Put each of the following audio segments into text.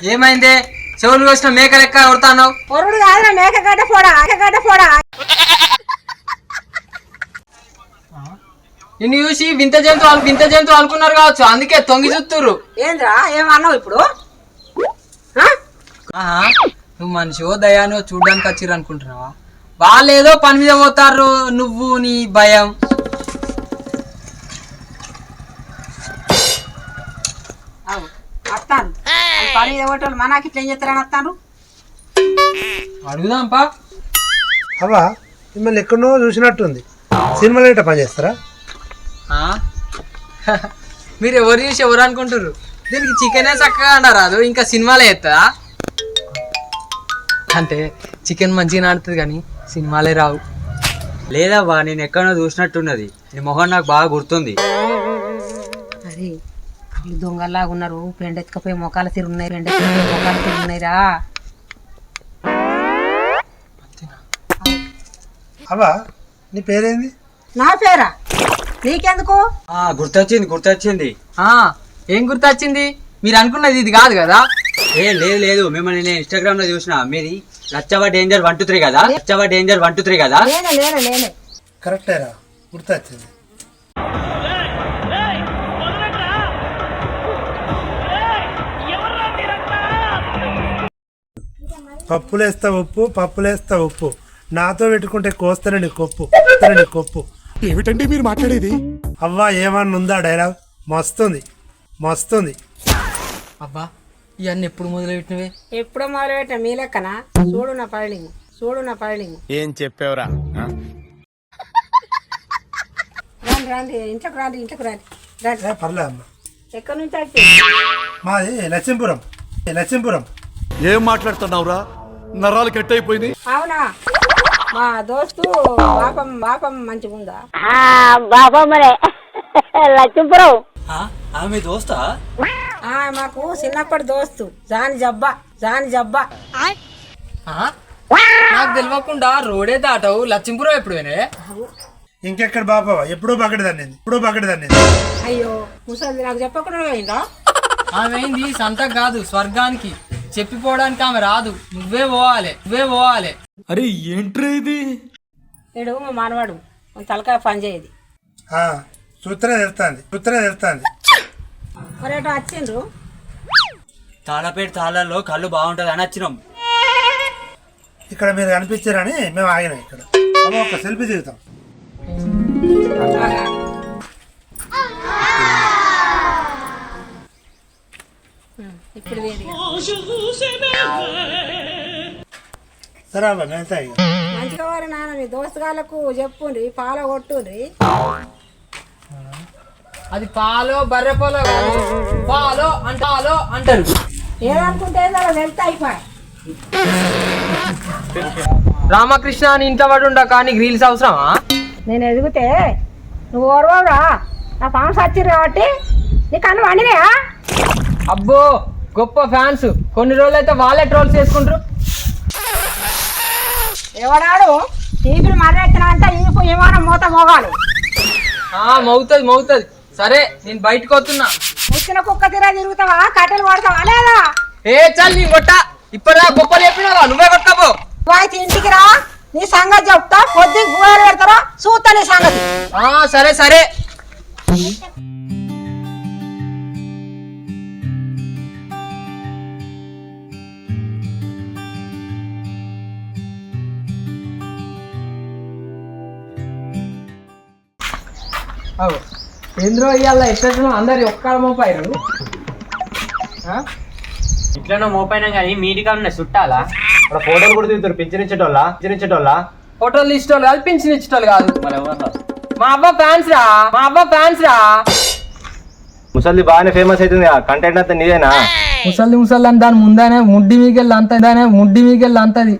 ఏమైందే? చెవులు కోసిన మేక లెక్క కొడతాను పొరుడు కాదురా పోడా పోడా నిన్ను చూసి వింత జంతువు వింత జంతువు అనుకున్నారు కావచ్చు అందుకే తొంగి చూస్తుర్రు. ఏంద్రా ఏమన్నావు ఇప్పుడు? నువ్వు మనిషివో దయానో చూడ్డానికి వచ్చిర్రు అనుకుంటున్నావా? వాళ్ళు ఏదో పని మీద పోతారు నువ్వు నీ భయం. అవు, పని ఇవ్వటం మనకి ఇట్లా ఏం చేస్తారని వస్తాను అడుగుదాంపా అవ్వా మిమ్మల్ని ఎక్కడనో చూసినట్టుంది. సినిమాలో ఇట్లా పనిచేస్తారా ఆ? మీరు ఎవరు చూసి ఎవరు అనుకుంటారు దీనికి చికెనే చక్కగా అన్నారు ఇంకా సినిమాలే ఎత్తా అంటే చికెన్ మంచిగా ఆడుతుంది కానీ సినిమాలే రావు. లేదవ్వా నేను ఎక్కడో చూసినట్టున్నది. నీ మొహం నాకు బాగా గుర్తుంది. అరే వీళ్ళు దొంగల్లాగా ఉన్నారు. పెండెత్తుకపోయి మొక్కల తిరుగున్నాయి పెండెత్తుకపోయి మొక్కల తిరుగున్నాయిరా అవ్వా నీ పేరేంది? నా పేరా? నీకెందుకు? ఆ గుర్తొచ్చింది గుర్తొచ్చింది. ఆ, ఏం గుర్తొచ్చింది? మీరు అనుకున్నది ఇది కాదు కదా? ఏ లేదు లేదు. మిమ్మల్ని నేను ఇన్స్టాగ్రామ్లో చూసిన. మీది Lachhavva danger one two three కదా? Lachhavva danger one two three కదా? లేనే లేనే లేనే. కరెక్టేరా గుర్తొచ్చింది. పప్పులేస్తా ఉప్పు పప్పులేస్తా ఉప్పు. నాతో పెట్టుకుంటే కోస్తేనే నీ కొప్పు కోస్తేనే నీ కొప్పు. ఏమిటండి మీరు మాట్లాడేది? అవ్వా ఏమన్నా ఉందా డైలాగ్? మస్తుంది మస్తుంది. అబ్బా ఇవన్నీ ఎప్పుడు మొదలుపెట్టినవే? ఎప్పుడో మొదలుపెట్టిన మీ లెక్కన? చూడు నా పైలింగ్ చూడు నా పైలింగ్ ఏం చెప్పావురా? రండి రండి ఇంట్లోకి రండి ఇంట్లోకి రండి. రండి ఏ పర్లే అమ్మ. ఎక్కడి నుంచి వచ్చి మాది లక్ష్మీపురం లక్ష్మీపురం. ఏం మాట్లాడుతున్నావురా? నరాలు కట్ అయిపోయింది అవునా? మా దోస్తు పాపం పాపం మంచిగా ఉందా? ఆమె దోస్తా? ఆ, మాకు చిన్నప్పటి దోస్తు జాని జబ్బా జాని జబ్బా. ఆ? నాకు తెలియకుండా రోడే దాటవు లచ్చింపురం ఎప్పుడు పోయినే ఇంకెక్కడ బాబా ఎప్పుడో ఎప్పుడో బకెట్ దాన్నింది అయ్యో ముసలి నాకు చెప్పకుండా పోయిందా? ఆమె అయింది సంతకు కాదు స్వర్గానికి. చెప్పిపోవడానికి ఆమె రాదు. నువ్వే పోవాలి. నువ్వే పోవాలి. అరే ఏంట్రా ఇది? ఏడు మా మానవాడు. మన తలకాయ పని చేయదు. ఆ, సూత్రే తెలుస్తుంది. సూత్రే తెలుస్తుంది. మరి అటు వచ్చిండ్రు? తాళపేట తాళాల్లో కళ్ళు బాగుంటది అని వచ్చినాం. ఇక్కడ మీరు కనిపించారని మేము ఆగినాం ఇక్కడ. ఒక సెల్ఫీ దిగుతాం. ఇప్పుడు మంచిగా వారు నాన్న మీ దోస్తుగాళ్ళకు చెప్పుండ్రి పాల కొట్టుండ్రి. అది పాలో బర్రె పాలో పాలో అంటే పాలో అంటారు. ఏదనుకుంటే ఏదో వెళ్తే అయిపోయి రామకృష్ణ అని ఇంట్లో పడి ఉండ కానీ రీల్స్ అవసరమా? నేను ఎదిగితే నువ్వు ఓర్వరా నా ఫామ్స్ వచ్చిర్రు కాబట్టి నీ కన్ను వండినాయా? అబ్బో! గొప్ప ఫ్యాన్స్. కొన్ని రోజులు అయితే వాళ్ళే ట్రోల్స్ చేసుకుంటారు. ఎవడాడు? టీవీలు మర్రెత్తిన అంటే ఈ విమానం మూత మోగాలి. ఆ మౌతుంది మౌతుంది సరే నేను బయటకు వస్తున్నా. ముచ్చిన కుక్క తీరా తిరుగుతావా? కట్టెలు కొడతావా లేదా? ఏ చల్ నీ కొట్ట ఇప్పటిదా గొప్పలు చెప్పినావా నువ్వే కొట్టుకోపో అయితే ఇంటికి రా. నీ సంగతి చెప్తా. పొద్దు కూరలు పెడతారా? చూస్తా నీ సంగతి. ఆ సరే సరే. ఏంద్రో ఇవాళ ఎట్లా అందరు ఒక్కడ మోపారు ఇట్లనో మోపైనా కానీ మీటిగా ఉన్న చుట్టాలా? ఇక్కడ ఫోటోలు కూడా దిగుతారు పింఛనిచ్చేటోళ్ళ పింఛనిచ్చేటోళ్ళ ఫోటోలు ఇష్టోళ్ళు కాదు పింఛన్ కాదు. మరి ఎవరు? మా అబ్బ ఫ్యాన్స్ రా మా అబ్బ ఫ్యాన్స్ రా. ముసలి బాగానే ఫేమస్ అవుతుంది కంటెంట్ అంతా నీదేనా? ముసలి ముసలి అని దాని ముందనే ముడ్డి మీకెళ్ళి అంత దానే ముడ్డి మీకెళ్ళి అంతది.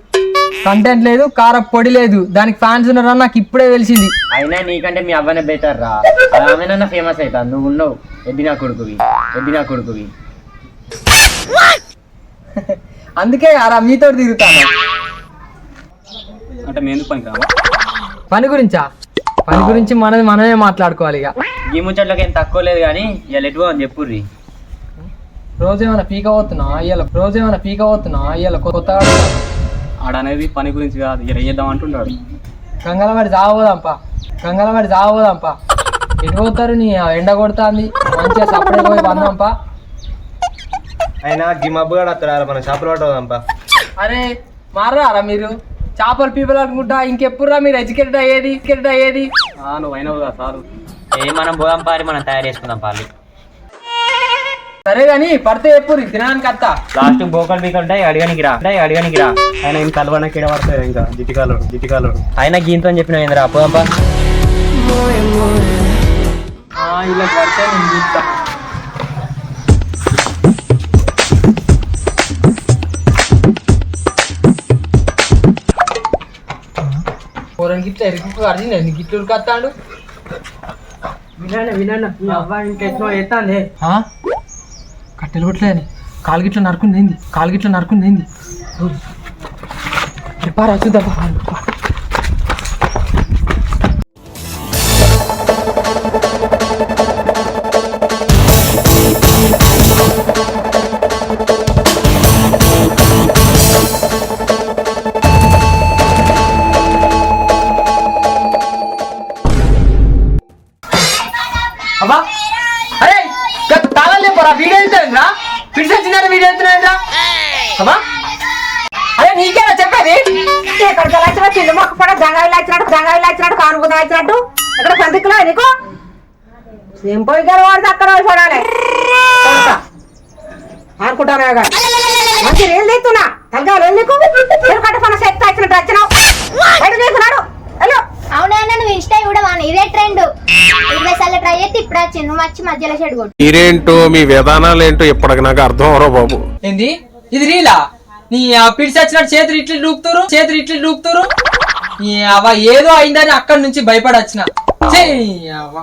కంటెంట్ లేదు కార పొడి లేదు. దానికి ఫ్యాన్స్ ఉన్నారని నాకు ఇప్పుడే తెలిసింది. అయినా నీకంటే మీ అవ్వనే బెటర్ రా. ఆమెనన్నా ఫేమస్ అవుతా నువ్వు ఉన్నావు. ఎడ్డినా కొడుకువి. ఎడ్డినా కొడుకువి. అందుకే రా మీతో తిరుగుతాను. అంటే మేము పని కావా పని గురించా? పని గురించి మనది మనమే మాట్లాడుకోవాలి ఇక. ఈ ముచ్చట్లోకి ఏం తక్కువ లేదు కానీ ఇవాళ ఎటు అని చెప్పుర్రి. రోజేమైనా పీక పోతున్నా? ఇవాళ రోజేమైనా పీక పోతున్నా? ఇవాళ కొత్తగా ఆడనేది పని గురించి కాదు ఇలా చేద్దాం అంటున్నాడు గంగలవాడి జావోదాంపా గంగలవాడి జావోదాంపా. ఎటు పోతారు నీ ఆ ఎండ కొడుతుంది? మంచిగా సపరేట్ పోయి వందాంపా అయినా ఈ మబ్బుగాడు వస్తాడు మన షాపులో పట్టదాంపా అరే మారారా మీరు? చేపలు పీపలు అనుకుంటా ఇంకెప్పుడురా మీరు ఎడ్యుకేటెడ్ అయ్యేది ఎడ్యుకేటెడ్ అయ్యేది? నువ్వు అయినావు కదా సారు ఏ మనం పోదాం పారి మనం తయారు చేసుకుందాం పాలి. సరే కానీ పడితే ఎప్పుడు తినడానికి అత్తా. లాస్ట్ బోకల్ బీకల్ ఉంటాయి అడగనికి రా. ఉంటాయి అడగనికి రా. ఆయన ఇంకా కలవన కిడ పడతాడు ఇంకా. జిటికాలోడు జిటికాలోడు ఆయన గీంతో చెప్పిన ఏందిరా పోదాంపా ఇలా పడితే నేను చూస్తా. కూరని గిట్ల ఎరుకు కడిచింది ఎన్ని గిట్లు ఉరికొస్తాడు ఇంకెట్నో ఎత్తాంది. ఆ? కట్టెలు కొట్టలేని. కాలు గిట్ల నరుకుంది ఏంది? కాలు గిట్ల నరుకుంది ఏంది? చెప్పారా చూద్దాం. జంగాయిలు వచ్చినట్టు కానుకుందా వచ్చినట్టు. ఎక్కడ పందిక్కులో నీకు ఏం పోయి గారు వాడితే అక్కడ చూడాలి. అనుకుంటానే కానీ మంచి రేలు తీస్తున్నా. తలగా నీకు? పని శక్తి వచ్చినట్టు వచ్చినావు. బయట తీసుకున్నాడు హలో అవునా నువ్వు ఇన్స్టా చూడవా ఇదే ట్రెండ్ ఇరవై సార్లు ట్రై చేస్తే ఇప్పుడు వచ్చింది. నువ్వు వచ్చి మధ్యలో చెడు కొట్టు. మీరేంటో మీ విధానాలు ఏంటో ఇప్పటికి నాకు అర్థం అవరో బాబు. ఏంది? ఇది రీలా? నీ ఆ పిడిచి వచ్చినట్టు చేతులు ఇట్లు దూకుతారు చేతులు ఇట్లు దూకుతారు ఈ అవ్వ ఏదో అయిందని అక్కడి నుంచి భయపడి వచ్చిన ఛీ, అవ్వ.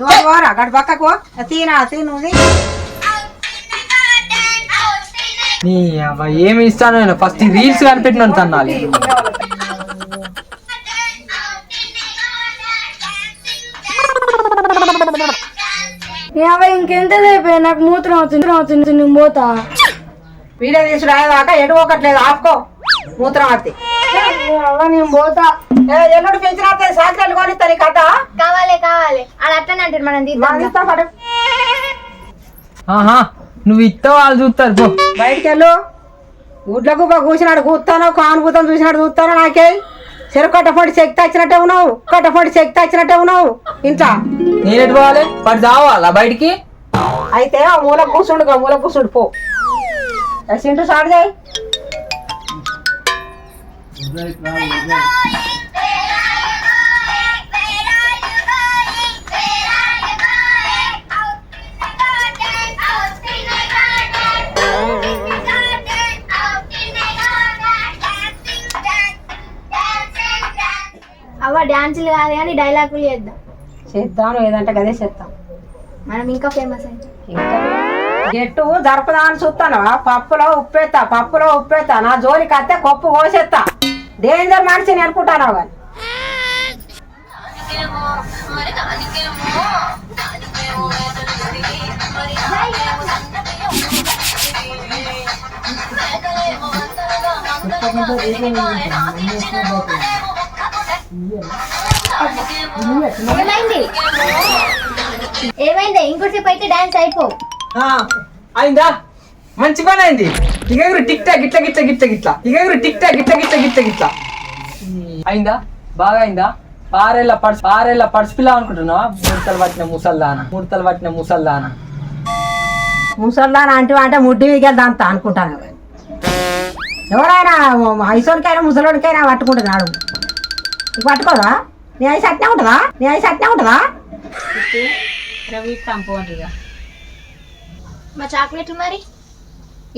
నువ్వు పోరా గడి పక్కకు పో. తీనా తీను నీ అవ్వ ఏమి ఇస్తాను నేను ఫస్ట్ రీల్స్ కనిపెట్టిన తన్నాలి. ఇంకెంత సేపు నాకు మూత్రం అవుతుంది అవుతుంది నేను పోతా. వీడియో అయ్యేదాకా ఎటు ఒకట్లేదు ఆపుకో. మూత్రం ఆడితే నేను పోతా. ఎల్లుడు పెంచిన సాయంత్రాలు కొని తని కథ? కావాలి కావాలి. అది అట్లనే అంటారు మనం తీద్దాం ఇస్తా పడు ఆహా నువ్వు ఇస్తావు వాళ్ళు చూస్తారు పో. బయటికి వెళ్ళు గుడ్ల గుబ్బ కూసినాడు కూస్తాను కానుభూతం చూసినాడు చూస్తాను నాకే. చెరుకట్ట పొడి శక్తి వచ్చినట్టే ఉన్నావు కట్ట పొడి శక్తి వచ్చినట్టే ఉన్నావు. ఇంట్లో. నేనెటు పోవాలి? పడి చావాలా బయటికి? అయితే ఆ మూల కూర్చుండు మూల కూర్చుండు పో. సింటు సాడు చేయి. అవ్వ డాన్సులు కాదు కానీ డైలాగులు చేద్దాం. చేద్దాం ఏదంటే గదే చేద్దాం. మనం ఇంకా ఫేమస్ అయితే. ఇంకా? గెట్టు జరపదామని చూస్తాను పప్పులో ఉప్పేస్తా పప్పులో ఉప్పేస్తా నా జోలికి అత్తే కొప్పు కోసేస్తా. డేంజర్ మనిషి నేను అనుకుంటాను కానీ ఏమైంది? ఏమైంది? ఇంకోసేపు అయితే డాన్స్ అయిపో. ఆ, అయిందా? మంచి పని అయింది. ఇక ఎగురు టిక్ టాక్ గిట్ల గిట్ల గిట్ల గిట్ల. ఇక టిక్ టాక్ గిట్ల గిట్ల గిట్ల గిట్ల. అయిందా? బాగా అయిందా పారేళ్ళ పర్స్ పారేళ్ళ పర్స్ పిల్ల అనుకుంటున్నావా? ముడతలు పట్టిన ముసల్దాన? ముడతలు పట్టిన ముసల్దాన? ముసల్దాన్ అంటే అంటే ముడ్డి అంత అనుకుంటాను. కానీ ఎవరైనా ఐసోనికైనా ముసలోడికైనా పట్టుకుంటున్నాడు. నీకు పట్టుకోదా? నీ ఐసు అట్నే ఉంటుందా? నీ ఐసు అట్నే ఉంటుందా? మా చాక్లెట్లు మరి?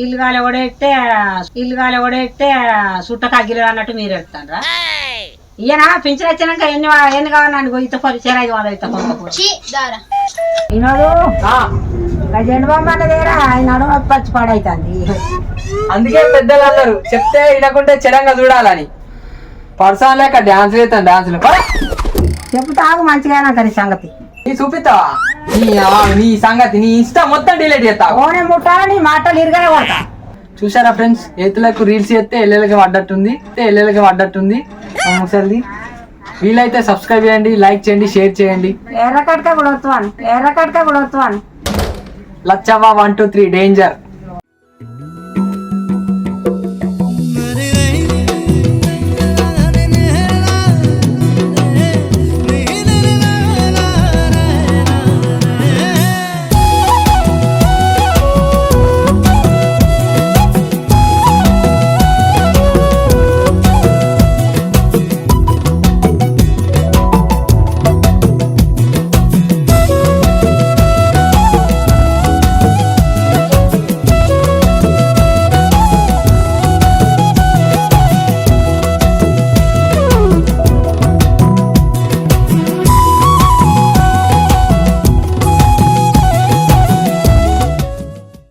ఇల్లు గాలి ఎవడెక్తే ఇల్లు గాలి ఎవడెక్తే సుట్ట కగ్గిలు అన్నట్టు మీరు ఎడతారా ఈయన పెంచిన వచ్చినాక ఎన్ని ఎన్ని కావాలండి ఇంత పరిచయం ఐదు వందలు దారా. ఈనాడు గజెండు బొమ్మ అన్నదేరా ఈనాడు పచ్చి పాడైతుంది. అందుకే పెద్దలు అన్నారు చెప్తే వినకుంటే చెడంగా చూడాలని. పర్సన్ లేక డాన్స్ చేస్తాను డాన్సులు. చెప్తాగు మంచిగా కానీ సంగతి. నీ చూపిస్తావా? నీ సంగతి నీ ఇన్స్టా మొత్తం డిలీట్ చేస్తావు ఓనే ముట్టాలి నీ మాటలు ఇరుగానే కొడతా చూసారా ఫ్రెండ్స్? ఏతులకు రీల్స్ చేస్తే ఎల్లెలకి పడ్డట్టుంది ఎల్లెలకి పడ్డట్టుంది. ముసలిది. వీలైతే సబ్స్క్రైబ్ చేయండి లైక్ చేయండి షేర్ చేయండి. ఎర్రకట్క కూడా వస్తాను ఎర్రకట్క కూడా వస్తాను Lachhavva one two three danger